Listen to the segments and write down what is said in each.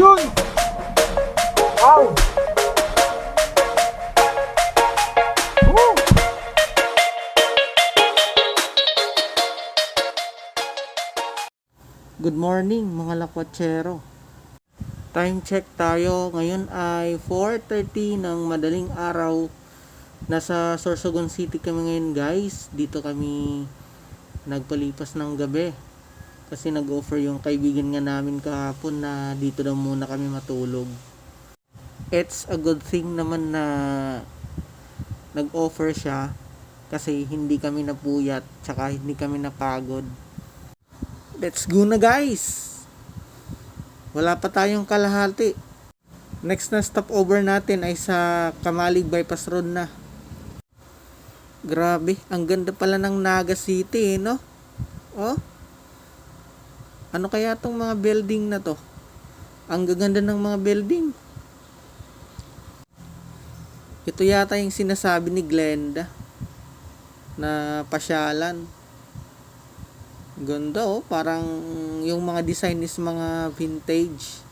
Yun! Wow! Good morning mga lakwatsero. Time check tayo. Ngayon ay 4.30 ng madaling araw. Nasa Sorsogon City kami ngayon guys. Dito kami nagpalipas ng gabi. Kasi nag-offer yung kaibigan nga namin kahapon na dito daw muna kami matulog. It's a good thing naman na nag-offer siya kasi hindi kami napuyat tsaka hindi kami napagod. Let's go na guys! Wala pa tayong kalahati. Next na stopover natin ay sa Kamalig Bypass Road na. Grabe, ang ganda pala ng Naga City, eh, no? Oh? Ano kaya tong mga building na to? Ang gaganda ng mga building. Ito yata yung sinasabi ni Glenda na pasyalan. Ganda oh, parang yung mga design is mga vintage.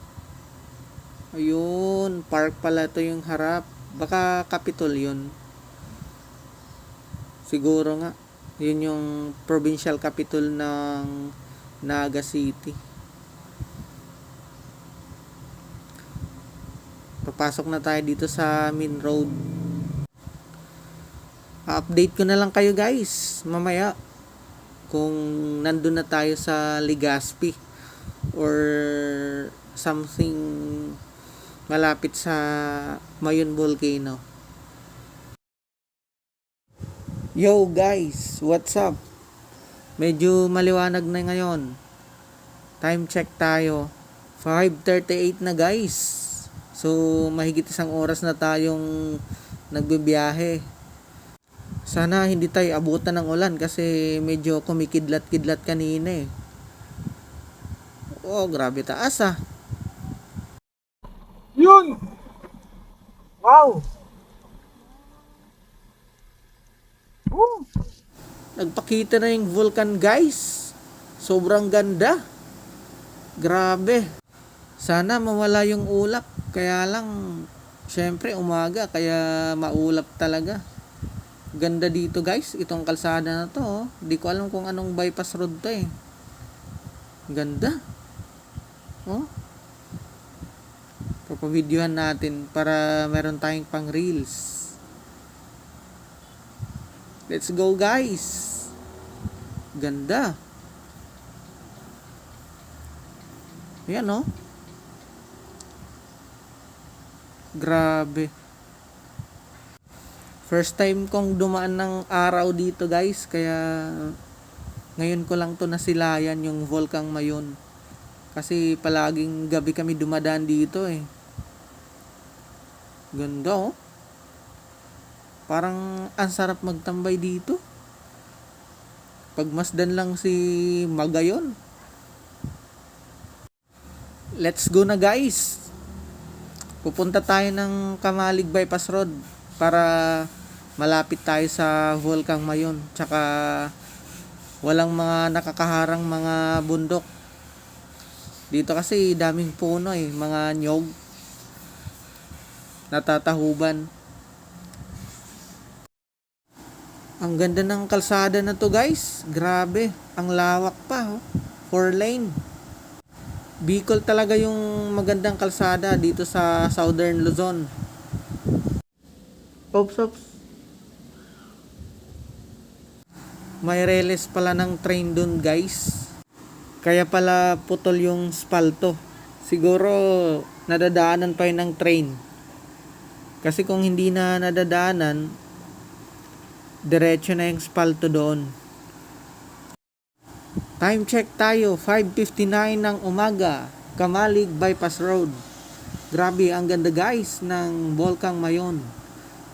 Ayun, park pala to yung harap. Baka Capitol yun. Siguro nga. Yun yung provincial capital ng Naga City. Papasok na tayo dito sa main road. Update ko na lang kayo guys mamaya kung nandun na tayo sa Legazpi or something malapit sa Mayon Volcano. Yo guys, what's up? Medyo maliwanag na ngayon. Time check tayo. 5.38 na guys. So, mahigit isang oras na tayong nagbibiyahe. Sana hindi tayo abutan ng ulan kasi medyo kumikidlat-kidlat kanina eh. Oh, grabe taas ah. Yun! Wow! Woo! Nagpakita na yung vulkan guys. Sobrang ganda. Grabe. Sana mawala yung ulap. Kaya lang, syempre umaga kaya maulap talaga. Ganda dito guys. Itong kalsada na to. Oh. Di ko alam kung anong bypass road to eh. Ganda. Oh. Papavideohan natin para meron tayong pang reels. Let's go guys. Ganda. Yan oh. Grabe. First time kong dumaan ng araw dito guys. Kaya ngayon ko lang to nasilayan yung Volcang Mayon. Kasi palaging gabi kami dumadaan dito eh. Ganda oh. Parang ang sarap magtambay dito. Pagmasdan lang si Magayon. Let's go na guys. Pupunta tayo ng Kamalig Bypass Road para malapit tayo sa Volcang Mayon. Tsaka walang mga nakakaharang mga bundok. Dito kasi daming puno eh, mga nyog. Natatahuban. Ang ganda ng kalsada na to guys. Grabe. Ang lawak pa. Oh. Four lane. Bicol talaga yung magandang kalsada dito sa Southern Luzon. Ops, ops. May reles pala ng train dun guys. Kaya pala putol yung spalto. Siguro nadadaanan pa yun ng train. Kasi kung hindi na nadadaanan, diretso na yung spalto doon. Time check tayo, 5.59 ng umaga, Kamalig Bypass Road. Grabe, ang ganda guys ng Volcang Mayon.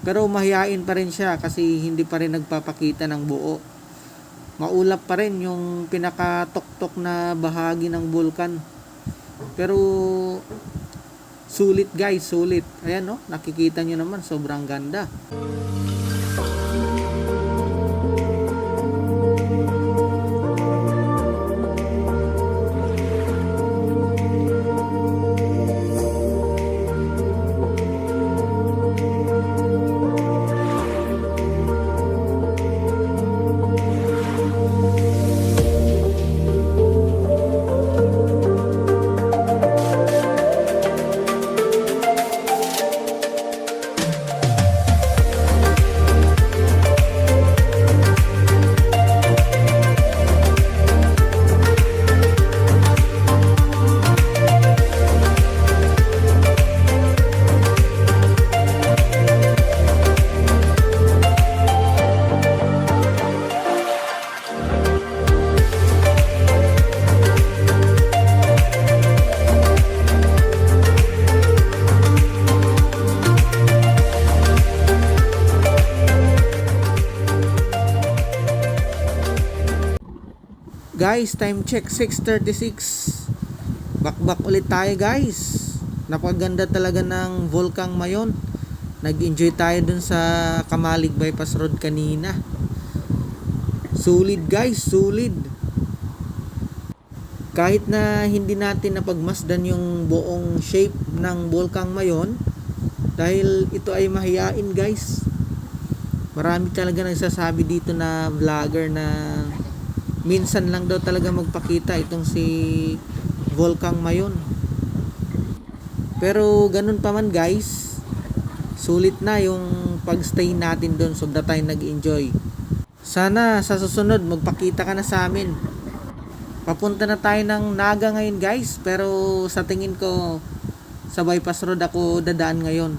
Pero mahihain pa rin siya kasi hindi pa rin nagpapakita ng buo. Maulap pa rin yung pinakatok-tok na bahagi ng vulkan. Pero sulit guys, sulit. Ayan no, nakikita nyo naman, sobrang ganda. Guys, time check 6.36 Bakbak ulit tayo guys. Napaganda talaga ng Volcang Mayon. Nag-enjoy tayo dun sa Kamalig Bypass Road kanina. Sulit guys, sulit kahit na hindi natin napagmasdan yung buong shape ng Volcang Mayon dahil ito ay mahiyain guys. Marami talaga nagsasabi dito na vlogger na minsan lang daw talaga magpakita itong si Volcang Mayon. Pero ganun pa man guys sulit na yung pagstay natin doon sobra tayong nag-enjoy. Sana sa susunod magpakita ka na sa amin. Papunta na tayo ng Naga ngayon guys pero sa tingin ko sa bypass road ako dadaan ngayon.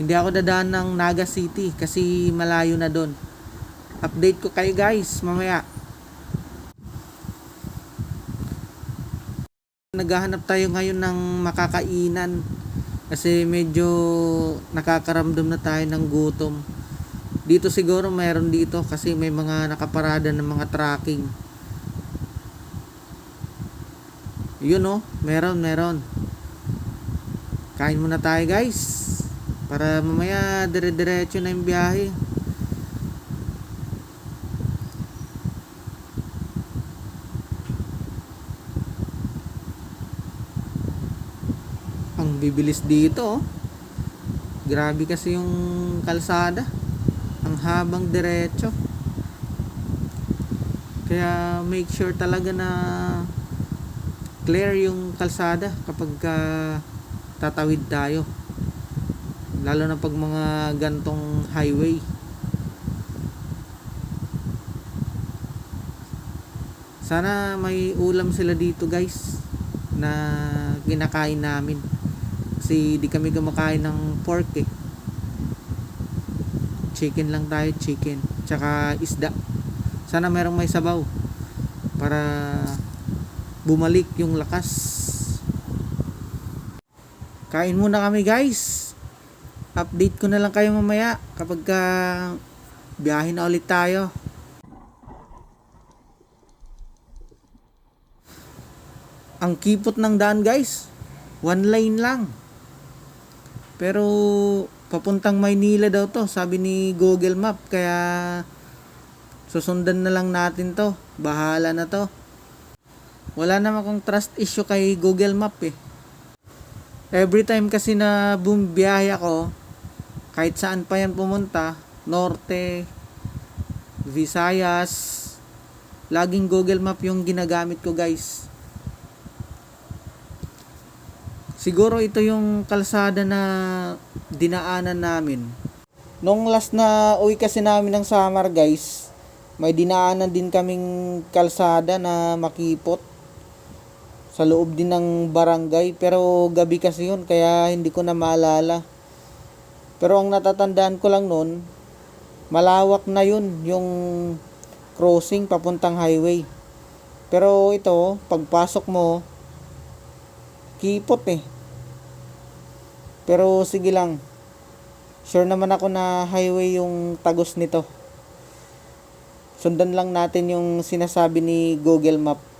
Hindi ako dadaan ng Naga City kasi malayo na doon. Update ko kayo guys mamaya naghahanap tayo ngayon ng makakainan kasi medyo nakakaramdam na tayo ng gutom dito siguro mayroon dito kasi may mga nakaparada ng mga tracking yun oh, meron, meron. Kain muna tayo guys. Para mamaya dire-diretso na yung biyahe. Ang bibilis dito oh. Grabe kasi yung kalsada. Ang habang diretso. Kaya make sure talaga na clear yung kalsada kapag ka tatawid tayo lalo na pag mga gantong highway sana may ulam sila dito guys na kinakain namin kasi di kami kumakain ng pork eh. Chicken lang tayo chicken. Tsaka isda. Sana merong may sabaw para bumalik yung lakas. Kain muna kami guys. Update ko na lang kayo mamaya kapag ka biyahe na ulit tayo. Ang kipot ng daan guys. One lane lang pero papuntang Maynila daw to sabi ni Google Map kaya susundan na lang natin to bahala na to wala naman akong trust issue kay Google Map eh. Every time kasi na bumibiyahe ako, kahit saan pa yan pumunta, Norte, Visayas, laging Google Map yung ginagamit ko guys. Siguro ito yung kalsada na dinaanan namin. Nung last na uwi kasi namin ng summer guys, may dinaanan din kaming kalsada na makipot sa loob din ng barangay. Pero gabi kasi yun kaya hindi ko na maalala. Pero ang natatandaan ko lang noon malawak na yun yung crossing papuntang highway. Pero ito pagpasok mo kipot eh pero sige lang sure naman ako na highway yung tagos nito sundan lang natin yung sinasabi ni Google Map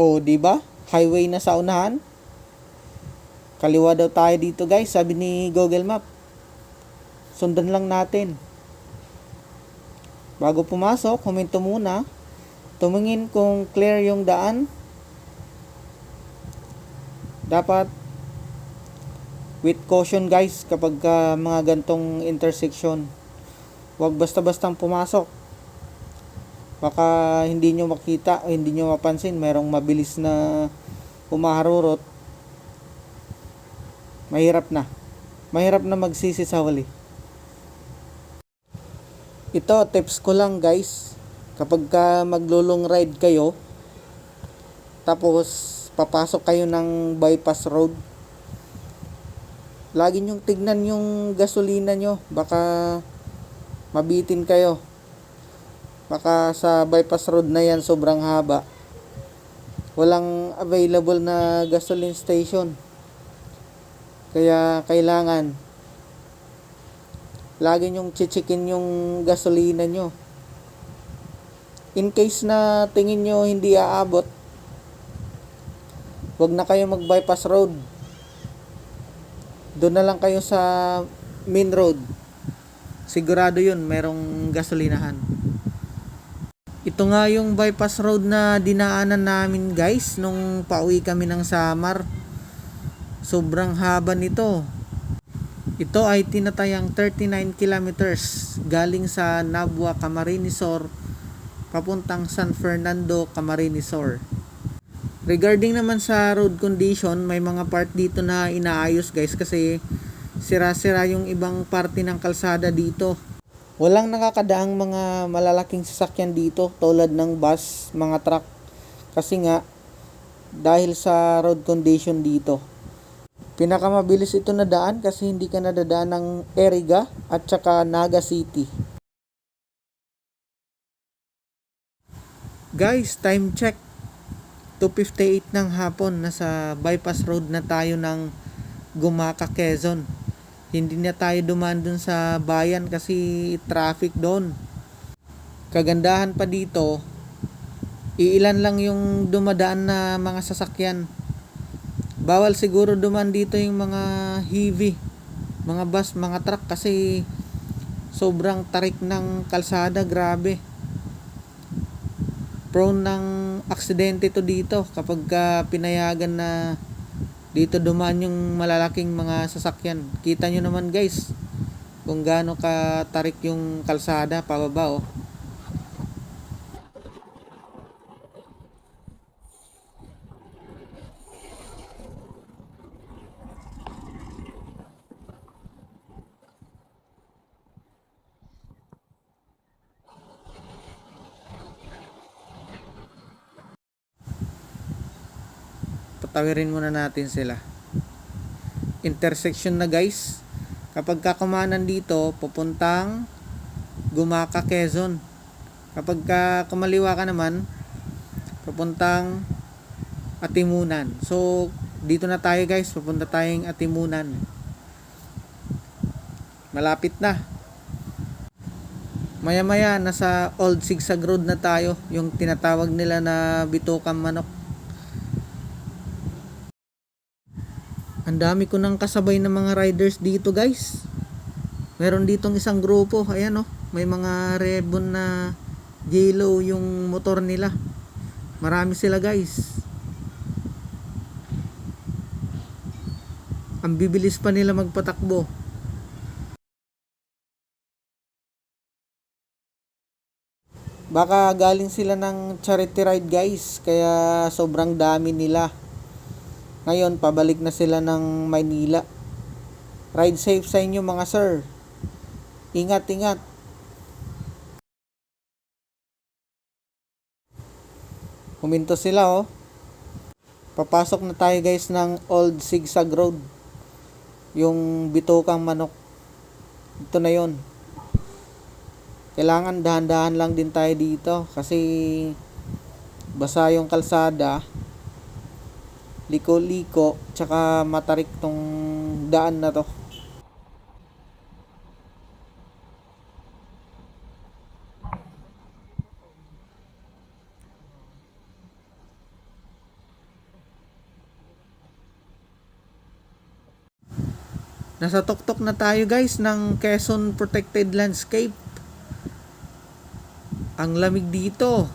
O, di ba? Highway na sa unahan. Kaliwa daw tayo dito, guys, sabi ni Google Map. Sundan lang natin. Bago pumasok, huminto muna. Tumingin kung clear yung daan. Dapat with caution guys kapag uh, mga gantong intersection. Huwag basta-bastang pumasok. Baka hindi nyo makita o hindi nyo mapansin merong mabilis na humaharurot. Mahirap na. Mahirap na magsisi sa huli. Ito tips ko lang guys. Kapag ka maglulong ride kayo tapos papasok kayo ng bypass road. Lagi nyong tignan yung gasolina nyo. Baka mabitin kayo. Baka sa bypass road na yan sobrang haba. Walang available na gasoline station. Kaya kailangan lagi nyong chichikin yung gasolina nyo. In case na tingin nyo hindi aabot, wag na kayo mag-bypass road. Doon na lang kayo sa main road. Sigurado yun, merong gasolinahan. Ito nga yung bypass road na dinaanan namin guys nung pauwi kami ng Samar. Sobrang haba nito. Ito ay tinatayang 39 kilometers galing sa Nabua, Camarinesor papuntang San Fernando, Camarinesor. Regarding naman sa road condition, may mga part dito na inaayos guys kasi sira-sira yung ibang parte ng kalsada dito. Walang nakakadaang mga malalaking sasakyan dito tulad ng bus, mga truck. Kasi nga, dahil sa road condition dito. Pinakamabilis ito na daan kasi hindi ka nadadaan ng Eriga at saka Naga City. Guys, time check. 2.58 ng hapon, nasa bypass road na tayo ng Gumaka, Quezon. Hindi na tayo dumaan dun sa bayan kasi traffic doon. Kagandahan pa dito, iilan lang yung dumadaan na mga sasakyan. Bawal siguro duman dito yung mga heavy, mga bus, mga truck kasi sobrang tarik ng kalsada, grabe. Prone ng aksidente to dito kapag ka pinayagan na dito dumaan yung malalaking mga sasakyan. Kita nyo naman guys kung gaano ka tarik yung kalsada pababa oh. Patawirin muna natin sila. Intersection na guys. Kapag kakumanan dito pupuntang Gumaka Quezon. Kapag ka kumaliwa ka naman pupuntang Atimunan. So dito na tayo guys. Pupunta tayong Atimunan. Malapit na. Maya maya nasa old zigzag road na tayo yung tinatawag nila na Bitukang Manok Ang dami ko nang kasabay ng mga riders dito guys. Meron ditong isang grupo. Ayan oh. May mga rebon na yellow yung motor nila. Marami sila guys. Ang bibilis pa nila magpatakbo. Baka galing sila ng charity ride guys. Kaya sobrang dami nila. Ngayon, pabalik na sila ng Maynila. Ride safe sa inyo mga sir. Ingat, ingat. Huminto sila oh. Papasok na tayo guys ng Old Zigzag Road. Yung bitukang manok. Ito na yon. Kailangan dahan-dahan lang din tayo dito kasi basa yung kalsada liko-liko tsaka matarik tong daan na to Nasa tuktok na tayo guys ng Quezon Protected Landscape. Ang lamig dito.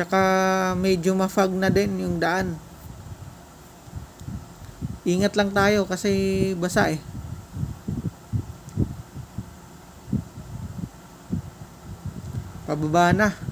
Tsaka medyo mafag na din yung daan. Ingat lang tayo kasi basa eh. Pababa na.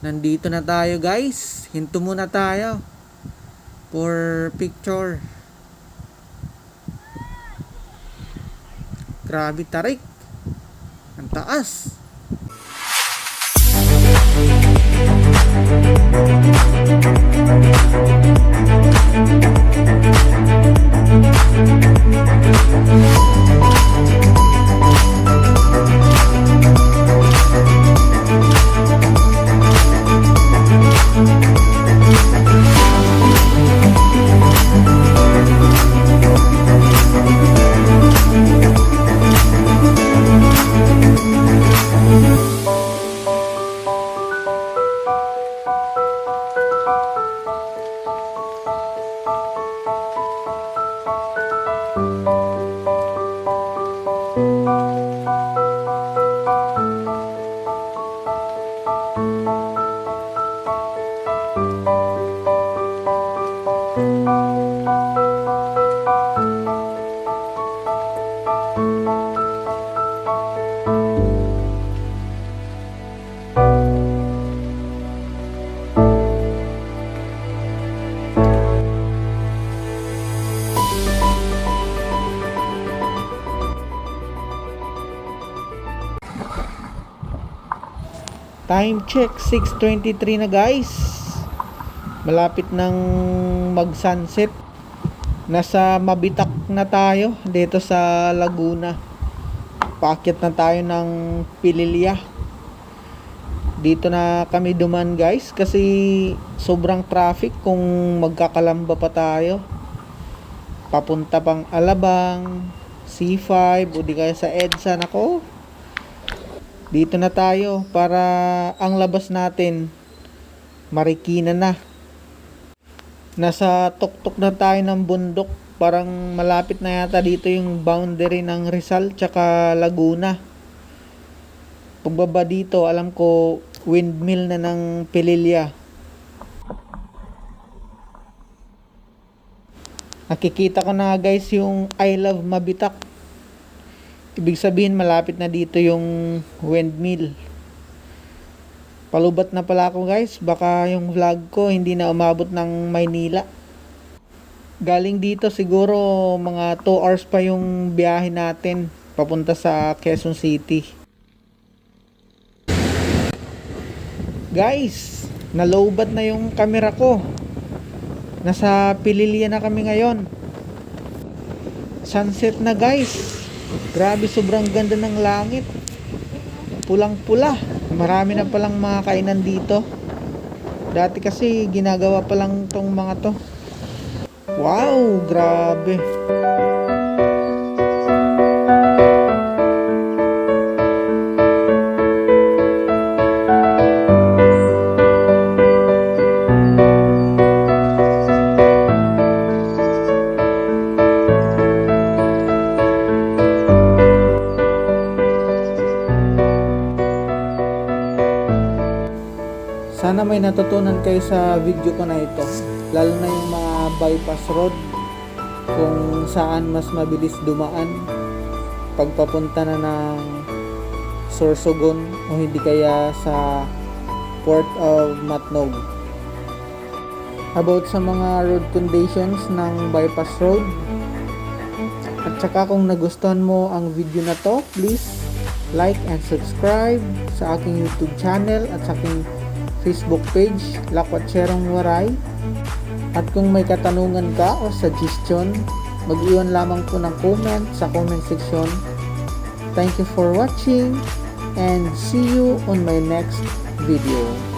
Nandito na tayo guys. Hinto muna tayo. For picture. Grabe tarik. Ang taas. Time check 6:23 na guys. Malapit ng mag-sunset. Nasa Mabitak na tayo dito sa Laguna. Paakyat na tayo ng Pililya. Dito na kami duman guys kasi sobrang traffic kung magkakalamba pa tayo. Papunta pang Alabang, C5 o di kaya sa EDSA nako dito na tayo para ang labas natin Marikina na. Nasa tuktok na tayo ng bundok. Parang malapit na yata dito yung boundary ng Rizal tsaka Laguna. Pagbaba dito, alam ko windmill na ng Pililya. Nakikita ko na guys yung I Love Mabitak. Ibig sabihin malapit na dito yung windmill. Palubat na pala ako guys. Baka yung vlog ko hindi na umabot ng Maynila. Galing dito siguro mga 2 hours pa yung biyahe natin papunta sa Quezon City. Guys, nalowbat na yung camera ko. Nasa Pililya na kami ngayon. Sunset na guys. Grabe, sobrang ganda ng langit. Pulang-pula. Marami na palang mga kainan dito. Dati kasi ginagawa pa lang tong mga to. Wow, grabe. Sana may natutunan kayo sa video ko na ito. Lalo na yung mga bypass road kung saan mas mabilis dumaan pagpapunta na ng Sorsogon o hindi kaya sa Port of Matnog. About sa mga road conditions ng bypass road. At saka kung nagustuhan mo ang video na to, please like and subscribe sa aking YouTube channel at sa aking Facebook page, Lakwatserong Waray. At kung may katanungan ka o suggestion, mag-iwan lamang po ng comment sa comment section. Thank you for watching and see you on my next video.